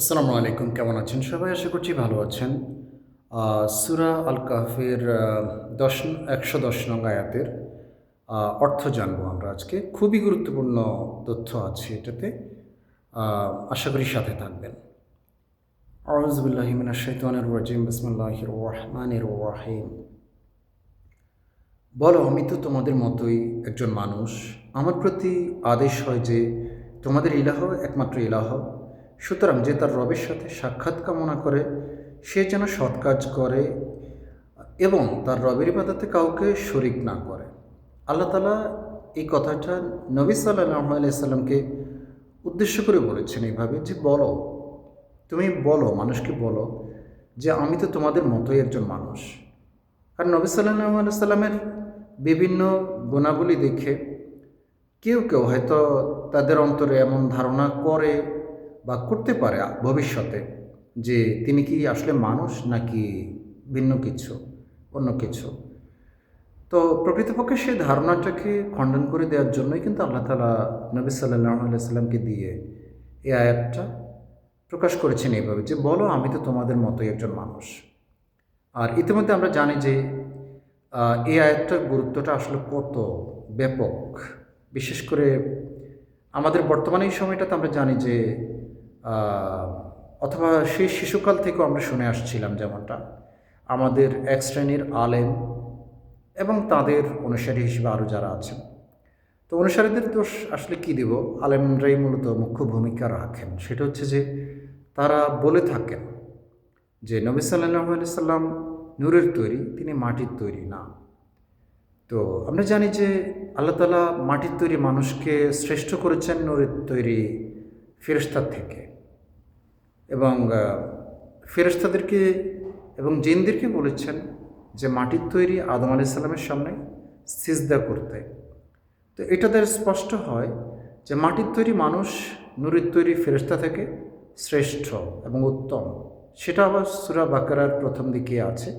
আসসালামু আলাইকুম, কেমন আছেন? সবাই আশা করছি ভালো আছেন। সুরা আল কাফের দশ, একশো দশ নং আয়াতের অর্থ জানব আমরা আজকে। খুবই গুরুত্বপূর্ণ তথ্য আছে এটাতে। আশা করি সাথে থাকবেন। আউজবিল্লাহিমিনা শৈতানের রাজিম, বিসমুল্লাহির রহমানির রাহিম। বলো, আমি তো তোমাদের মতোই একজন মানুষ। আমার প্রতি আদেশ হয় যে তোমাদের ইলাহ একমাত্র ইলাহ। সুতরাং যে তার রবের সাথে সাক্ষাৎ কামনা করে, সে যেন সৎ কাজ করে এবং তার রবের ইবাদতে কাউকে শরিক না করে। আল্লাহ তালা এই কথাটা নবী সাল্লাহ আলাইসাল্লামকে উদ্দেশ্য করে বলেছেন এইভাবে যে, বলো, তুমি বলো, মানুষকে বলো যে, আমি তো তোমাদের মতোই একজন মানুষ। আর নবী সাল্লাহ সাল্লামের বিভিন্ন গুণাবলী দেখে কেউ কেউ হয়তো তাদের অন্তরে এমন ধারণা করে বা করতে পারে ভবিষ্যতে যে তিনি কি আসলে মানুষ নাকি ভিন্ন কিছু, অন্য কিছু? তো প্রকৃতপক্ষে সেই ধারণাটাকে খণ্ডন করে দেওয়ার জন্যই কিন্তু আল্লাহ তালা নবী সাল্লাহ আলাইসাল্লামকে দিয়ে এই আয়াতটা প্রকাশ করেছেন এইভাবে যে, বলো, আমি তো তোমাদের মতোই একজন মানুষ। আর ইতিমধ্যে আমরা জানি যে এই আয়াতটার গুরুত্বটা আসলে কত ব্যাপক। বিশেষ করে আমাদের বর্তমানে এই সময়টাতে আমরা জানি যে অথবা সেই শিশুকাল থেকেও আমরা শুনে আসছিলাম যেমনটা। আমাদের এক শ্রেণির আলেম এবং তাদের অনুসারী হিসেবে আরও যারা আছেন। তো অনুসারীদের দোষ আসলে কি দেব? আলেমরাই মূলত মুখ্য ভূমিকা রাখেন। সেটা হচ্ছে যে তারা বলে থাকেন যে নবী সাল্লাহ সাল্লাম নূরের তৈরি, তিনি মাটির তৈরি না। তো আমরা জানি যে আল্লাহ তালা মাটির তৈরি মানুষকে শ্রেষ্ঠ করেছেন নূরের তৈরি ফেরেস্তার থেকে। এবং আহ, ফেরেশতাদেরকে এবং জিনদেরকে বলেছেন যে মাটির তৈরি আদম আলি সাল্লামের সামনে সিজদা করতে। তো এটা দ্বারা স্পষ্ট হয় যে মাটির তৈরি মানুষ নুরের তৈরি ফেরেশতা থেকে শ্রেষ্ঠ এবং উত্তম। সেটা আবার সুরা বাকারার প্রথম দিকে আছে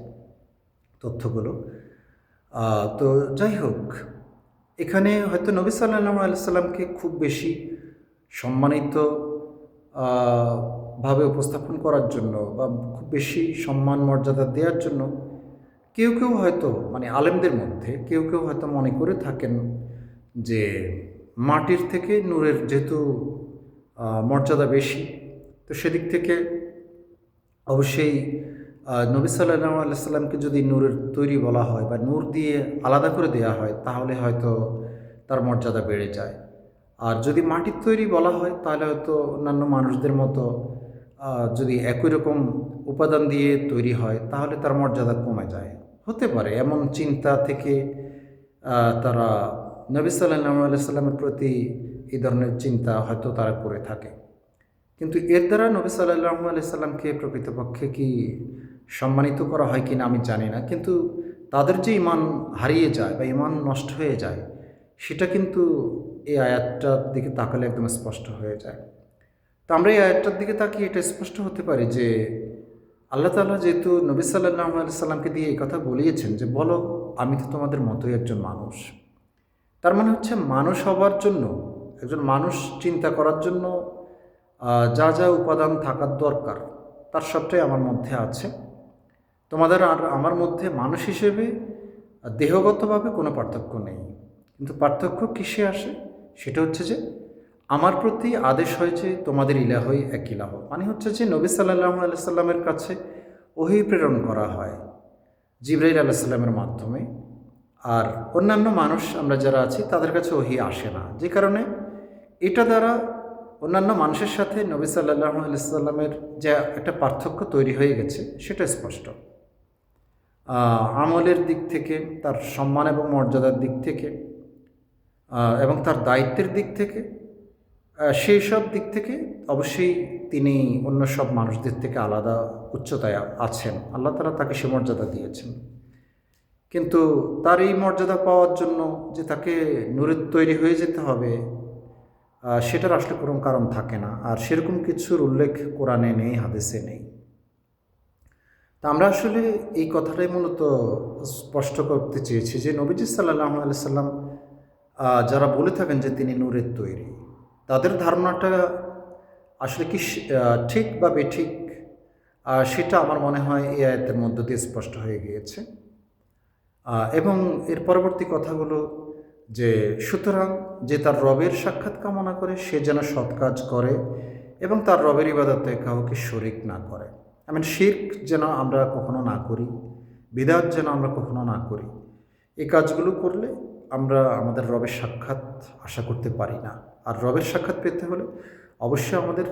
তথ্যগুলো। তো যাই হোক এখানে হয়তো নবী সাল্লাহ আলাইসাল্লামকে খুব বেশি সম্মানিত ভাবে উপস্থাপন করার জন্য বা খুব বেশি সম্মান মর্যাদা দেওয়ার জন্য কেউ কেউ হয়তো মানে আলেমদের মধ্যে কেউ কেউ হয়তো মনে করে থাকেন যে মাটির থেকে নূরের যেহেতু মর্যাদা বেশি, তো সেদিক থেকে অবশ্যই নবী সাল্লাহ আলাইসাল্লামকে যদি নূরের তৈরি বলা হয় বা নূর দিয়ে আলাদা করে দেওয়া হয়, তাহলে হয়তো তার মর্যাদা বেড়ে যায়। আর যদি মাটির তৈরি বলা হয়, তাহলে হয়তো অন্যান্য মানুষদের মতো যদি একই রকম উপাদান দিয়ে তৈরি হয়, তাহলে তার মর্যাদা কমে যায়। হতে পারে এমন চিন্তা থেকে তারা নবী সাল্লাহ আলাইসাল্লামের প্রতি এই ধরনের চিন্তা হয়তো তারা করে থাকে। কিন্তু এর দ্বারা নবী সাল্লাহ আলাইসাল্লামকে প্রকৃতপক্ষে কি সম্মানিত করা হয় কি না আমি জানি না, কিন্তু তাদের যে ইমান হারিয়ে যায় বা ইমান নষ্ট হয়ে যায়, সেটা কিন্তু এই আয়াতটার দিকে তাকালে একদম স্পষ্ট হয়ে যায়। তো আমরা এই আয়াতটার দিকে তাকিয়ে এটা স্পষ্ট হতে পারি যে আল্লাহ তাআলা যেহেতু নবী সাল্লাহ সাল্লামকে দিয়ে এই কথা বলিয়েছেন যে, বলো, আমি তো তোমাদের মতোই একজন মানুষ। তার মানে হচ্ছে মানুষ হবার জন্য, একজন মানুষ চিন্তা করার জন্য যা যা উপাদান থাকার দরকার, তার সবটাই আমার মধ্যে আছে। তোমাদের আর আমার মধ্যে মানুষ হিসেবে দেহগতভাবে কোনো পার্থক্য নেই। কিন্তু পার্থক্য কিসে আসে? সেটা হচ্ছে যে, আমার প্রতি আদেশ হয়েছে তোমাদের ইলাহই এক ইলাহ। মানে হচ্ছে যে, নবী সাল্লাহ আলাইসাল্লামের কাছে ওহি প্রেরণ করা হয় জিব্রাইল আলাইসাল্লামের মাধ্যমে। আর অন্যান্য মানুষ, আমরা যারা আছি, তাদের কাছে ওহি আসে না। যে কারণে এটা দ্বারা অন্যান্য মানুষের সাথে নবী সাল্লাহ আলাইসাল্লামের যে একটা পার্থক্য তৈরি হয়ে গেছে, সেটা স্পষ্ট। আমলের দিক থেকে, তার সম্মান এবং মর্যাদার দিক থেকে এবং তার দায়িত্বের দিক থেকে সেই সব দিক থেকে অবশ্যই তিনি অন্য সব মানুষদের থেকে আলাদা উচ্চতায় আছেন। আল্লাহ তালা তাকে সে মর্যাদা দিয়েছেন। কিন্তু তার এই মর্যাদা পাওয়ার জন্য যে তাকে নূরের তৈরি হয়ে যেতে হবে সেটার আসলে কোনো কারণ থাকে না। আর সেরকম কিছুর উল্লেখ কোরআনে নেই, হাদিসে নেই। তা আমরা আসলে এই কথাটাই মূলত স্পষ্ট করতে চেয়েছি যে নবীজি সাল্লাহ আলাইসাল্লাম যারা বলে থাকেন যে তিনি নূরের তৈরি, তাদের ধারণাটা আসলে কি ঠিক বা বেঠিক? সেটা আমার মনে হয় এই আয়াতের মধ্য দিয়ে স্পষ্ট হয়ে গিয়েছে। এবং এর পরবর্তী কথাগুলো যে, সুতরাং যে তার রবের সাক্ষাৎ কামনা করে, সে যেন সৎ কাজ করে এবং তার রবের ইবাদতে কাউকে শরিক না করে। আই মিন শির্ক যেন আমরা কখনো না করি, বিদাত যেন আমরা কখনো না করি। এই কাজগুলো করলে আমরা আমাদের রবের সাক্ষাৎ আশা করতে পারি না। আর রবের সাক্ষাৎ পেতে হলে অবশ্যই আমাদের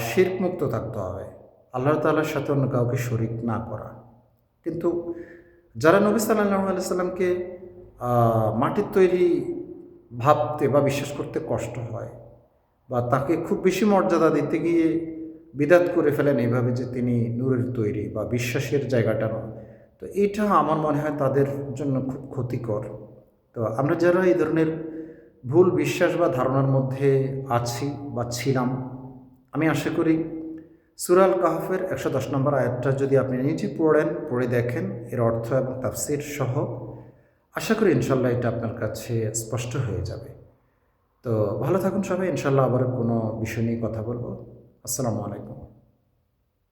শির্ক মুক্ত থাকতে হবে। আল্লাহ তাআলার সাথে অন্য কাউকে শরিক না করা। কিন্তু যারা নবী সাল্লাহ আলাইসাল্লামকে মাটির তৈরি ভাবতে বা বিশ্বাস করতে কষ্ট হয় বা তাকে খুব বেশি মর্যাদা দিতে গিয়ে বিদাত করে ফেলেন এইভাবে যে তিনি নূরের তৈরি বা বিশ্বাসের জায়গাটা নয়। তো এটা আমার মনে হয় তাদের জন্য খুব ক্ষতিকর। তো আমরা যারা এই ধরনের ভুল বিশ্বাস বা ধারণার মধ্যে আছি বা ছিলাম, আমি আশা করি সুরাল কাহফের একশো দশ নম্বর আয়াতটা যদি আপনি নিজে পড়েন, পড়ে দেখেন, এর অর্থ এবং তাফসির সহ, আশা করি ইনশাল্লাহ এটা আপনার কাছে স্পষ্ট হয়ে যাবে। তো ভালো থাকুন সবাই, ইনশাল্লাহ আবার কোনো বিষয় নিয়ে কথা বলব। আসসালামু আলাইকুম।